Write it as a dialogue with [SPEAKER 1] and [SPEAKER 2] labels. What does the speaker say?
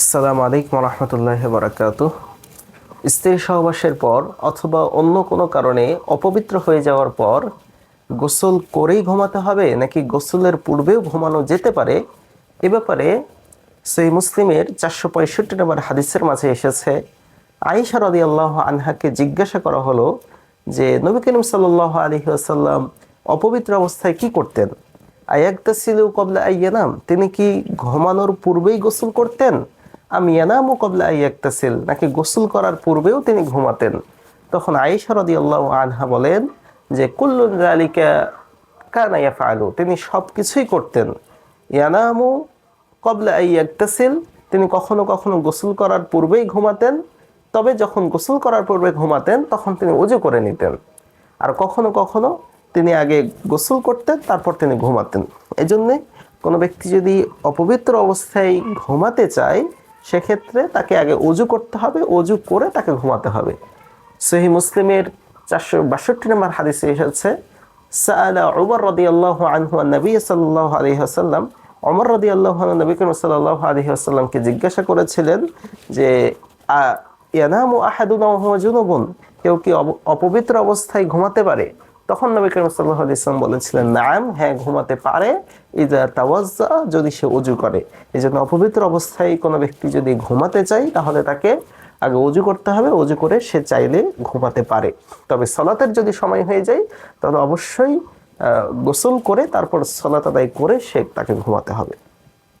[SPEAKER 1] আসসালামু আলাইকুম রহমতুল্লাহ বরাকাত স্ত্রী সহবাসের পর অথবা অন্য কোনো কারণে অপবিত্র হয়ে যাওয়ার পর গোসল করেই ঘুমাতে হবে নাকি গোসলের পূর্বেও ঘুমানো যেতে পারে? এ ব্যাপারে সেই মুসলিমের চারশো পঁয়ষট্টি নম্বর হাদিসের মাঝে এসেছে। আইসা রদি আল্লাহ আনহাকে জিজ্ঞাসা করা হলো যে, নবী করিম সাল্লাহ আলী আসাল্লাম অপবিত্র অবস্থায় কি করতেন? আয়াক্তাসিলু কবলা আইয়ানাম, তিনি কি ঘুমানোর পূর্বেই গোসল করতেন? আমি ইয়ানামু কবলা আইয়াক্তাসিল নাকি গোসল করার পূর্বেও তিনি ঘুমাতেন। তখন আয়েশা রাদিয়াল্লাহু আনহা বলেন যে, কুল্লুন জালিকা কানা ইয়াফআলু তিনি সব কিছুই করতেন। ইয়ানামু কবলা আইয়াক্তাসিল তিনি কখনো কখনো গোসল করার পূর্বেই ঘুমাতেন। তবে যখন গোসল করার পূর্বে ঘুমাতেন, তখন তিনি উজু করে নিতেন। আর কখনো কখনো তিনি আগে গোসল করতেন, তারপর তিনি ঘুমাতেন। এই জন্যে কোনো ব্যক্তি যদি অপবিত্র অবস্থায় ঘুমাতে চায় সেক্ষেত্রে তাকে আগে অজু করতে হবে, অজু করে তাকে ঘুমাতে হবে। সহি মুসলিমের চারশো বাষট্টি নম্বর হাদিসে এসেছে, সাআলা উমর রাদিয়াল্লাহু আনহু আন নবী সাল্লাল্লাহু আলাইহি ওয়াসাল্লাম। ওমর রাদিয়াল্লাহু আনহু নবী করিম আলাইহি ওয়াসাল্লামকে জিজ্ঞাসা করেছিলেন যে ইয়ানামু আহাদুনা জুনুবুন? কেউ কি অপবিত্র অবস্থায় ঘুমাতে পারে? তখন নবী করিম সাল্লাল্লাহু আলাইহি ওয়াসাল্লাম বলেছিলেন, নাম হ্যাঁ ঘুমাতে পারে। ইদা তাওয়াজ্জা, যদি সে অজু করে। এই জন্য অপবিত্র অবস্থায় কোনো ব্যক্তি যদি ঘুমাতে চায়, তাহলে তাকে আগে অজু করতে হবে। অজু করে সে চাইলে ঘুমাতে পারে। তবে সলাতের যদি সময় হয়ে যায়, তাহলে অবশ্যই গোসল করে, তারপর সলাত আদায় করে সে তাকে ঘুমাতে হবে।